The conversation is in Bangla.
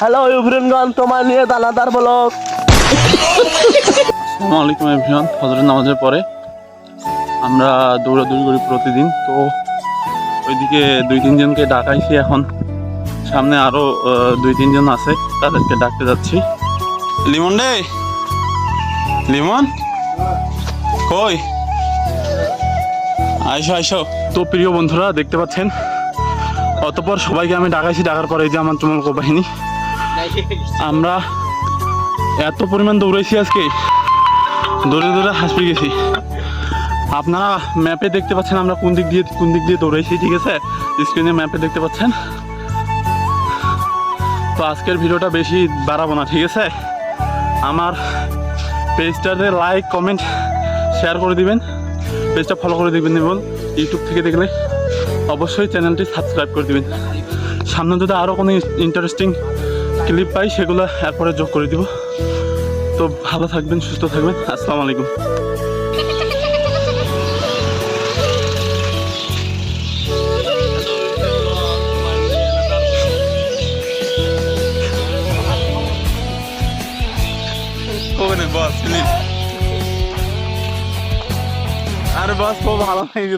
হ্যালো ইউভরিনগঞ্জ তোমার নিয়ে দানাদার ব্লক আসসালামু আলাইকুম এভরিওয়ান ফজরের নামাজের পরে আমরা দৌড়াদৌড়ি করি প্রতিদিন। তো ওইদিকে দুই তিনজনকে ডাকাইছি এখন। সামনে আরও দুই তিনজন আছে, তাদেরকে ডাকতে যাচ্ছি। লিমন রে? লিমন? কই? আইসো আইসো। তো প্রিয় বন্ধুরা, দেখতে পাচ্ছেন? অতপর সবাইকে আমি ডাকাইছি, ডাকার পরে এই যে আমার চুমলক বাহিনী আমরা এত পরিমাণ দৌড়াইছি আজকে। দৌড়ে দৌড়ে হাসপি গেছি। আপনারা ম্যাপে দেখতে পাচ্ছেন আমরা কোন দিক দিয়ে, কোন দিক দিয়ে দৌড়াইছি, ঠিক আছে? স্ক্রিনে ম্যাপে দেখতে পাচ্ছেন? তো আজকের ভিডিওটা বেশি বাড়াবো না, ঠিক আছে? আমার পেজটাতে লাইক কমেন্ট শেয়ার করে দিবেন। পেজটা ফলো করে দিবেন এবং ইউটিউব থেকে দেখলে অবশ্যই চ্যানেলটি সাবস্ক্রাইব করে দিবেন। সামনে যদি আরও কোনো ইন্টারেস্টিং ক্লিপ পাই সেগুলো এরপরে যোগ করে দিব। তো ভালো থাকবেন সুস্থ থাকবেন। আসসালামু আলাইকুম। ওখানে বস? প্লিজ আরে বস খুব ভালো লাগে